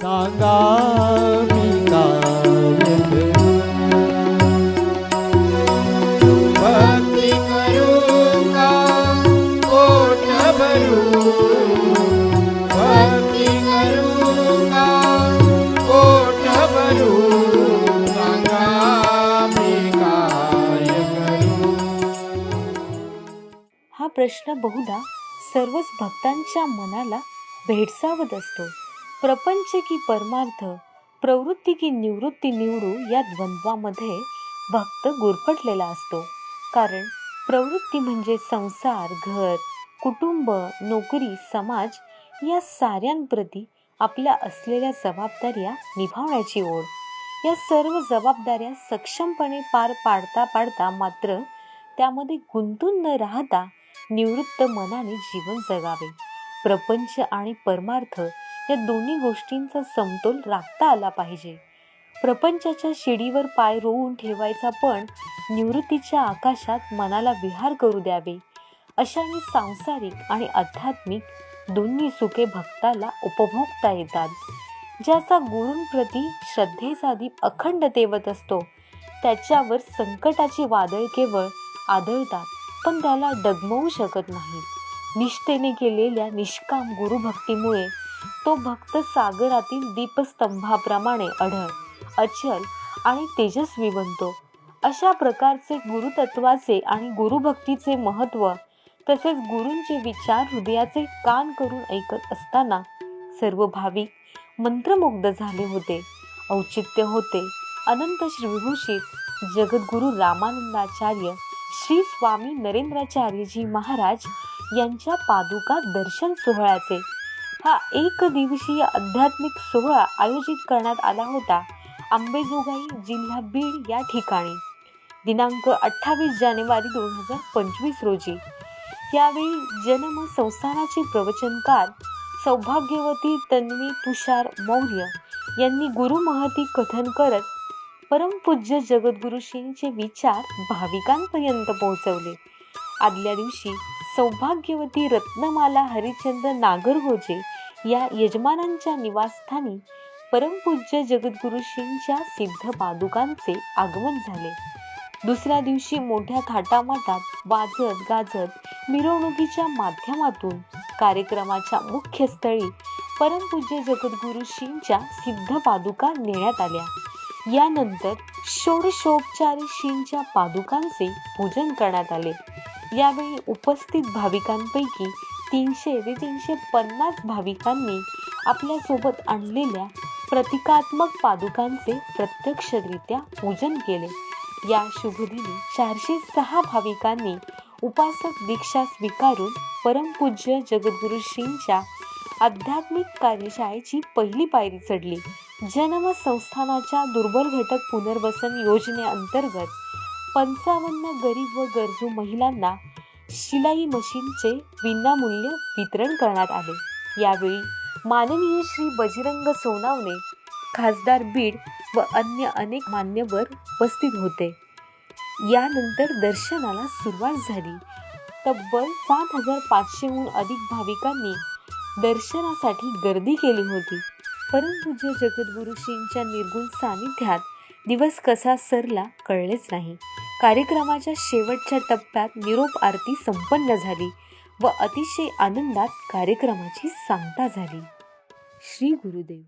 सांगा मी काय करू भक्ती करू का? पोट भरू भक्ती करू का? पोट भरू सांगा मी काय करू? हा प्रश्न बहुधा सर्वच भक्तांच्या मनाला भेडसावत असतो. प्रपंच की परमार्थ प्रवृत्ती की निवृत्ती निवडू या द्वंद्वामध्ये भक्त गुरफटलेला असतो. कारण प्रवृत्ती म्हणजे संसार घर कुटुंब नोकरी समाज या साऱ्यांप्रती आपल्या असलेल्या जबाबदाऱ्या निभावण्याची ओढ या सर्व जबाबदाऱ्या सक्षमपणे पार पाडता पाडता मात्र त्यामध्ये गुंतून न राहता निवृत्त मनाने जीवन जगावे. प्रपंच आणि परमार्थ या दोन्ही गोष्टींचा समतोल राखता आला पाहिजे. प्रपंचाच्या शिडीवर पाय रोवून ठेवायचा पण निवृत्तीच्या आकाशात मनाला विहार करू द्यावे. अशाने सांसारिक आणि आध्यात्मिक दोन्ही सुखे भक्ताला उपभोगता येतात. ज्याचा गुरूंप्रती श्रद्धेचा दीप अखंड तेवत असतो त्याच्यावर संकटाची वादळ केवळ आदळतात पण त्याला डगमवू शकत नाही. निष्ठेने केलेल्या निष्काम गुरुभक्तीमुळे तो भक्त सागरातील दीपस्तंभाप्रमाणे अढळ अचल आणि तेजस्वी बनतो. अशा प्रकारचे गुरुतत्वाचे आणि गुरुभक्तीचे महत्त्व तसेच गुरूंचे विचार हृदयाचे कान करून ऐकत असताना सर्व भाविक मंत्रमुग्ध झाले होते औचित्य होते. अनंत श्रीविभूषित जगद्गुरु रामानंदाचार्य श्री स्वामी नरेंद्राचार्यजी महाराज यांच्या पादुका दर्शन सोहळ्याचे हा एक दिवसीय आध्यात्मिक सोहळा आयोजित करण्यात आला होता. आंबेजोगाई जिल्हा बीड या ठिकाणी. दिनांक अठ्ठावीस जानेवारी दोन हजार पंचवीस रोजी. यावेळी जन्म संस्थानाचे प्रवचनकार सौभाग्यवती तन्वी तुषार मौर्य यांनी गुरुमहती कथन करत परमपूज्य जगद्गुरुशींचे विचार भाविकांपर्यंत पोहोचवले. आदल्या दिवशी सौभाग्यवती रत्नमाला हरिचंद्र नागरगोजे या यजमानांच्या निवासस्थानी परमपूज्य जगद्गुरुशींच्या सिद्ध पादुकांचे आगमन झाले. दुसऱ्या दिवशी मोठ्या थाटामाटात वाजत गाजत मिरवणुकीच्या माध्यमातून कार्यक्रमाच्या मुख्य स्थळी परमपूज्य जगद्गुरुशींच्या सिद्ध पादुका नेण्यात आल्या. यानंतर षोडशोपचारी श्रींच्या पादुकांचे पूजन करण्यात आले. यावेळी उपस्थित भाविकांपैकी तीनशे ते तीनशे पन्नास भाविकांनी आपल्यासोबत आणलेल्या प्रतिकात्मक पादुकांचे प्रत्यक्षरित्या पूजन केले. या शुभदिनी चारशे सहा भाविकांनी उपासक दीक्षा स्वीकारून परमपूज्य जगद्गुरु श्रींच्या आध्यात्मिक कार्यशाळेची पहिली पायरी चढली. जन्म संस्थानाच्या दुर्बल घटक पुनर्वसन योजनेअंतर्गत पंचावन्न गरीब व गरजू महिलांना शिलाई मशीनचे विनामूल्य वितरण करण्यात आले. यावेळी माननीय श्री बजरंग सोनावणे खासदार बीड व अन्य अनेक मान्यवर उपस्थित होते. यानंतर दर्शनाला सुरुवात झाली. तब्बल सात हजार पाचशेहून अधिक भाविकांनी दर्शनासाठी गर्दी केली होती. परमपूज्य जगद्गुरुशींच्या निर्गुण सानिध्यात दिवस कसा सरला कळलेच नाही. कार्यक्रमाच्या शेवटच्या टप्प्यात निरोप आरती संपन्न झाली व अतिशय आनंदात कार्यक्रमाची सांगता झाली. श्री गुरुदेव.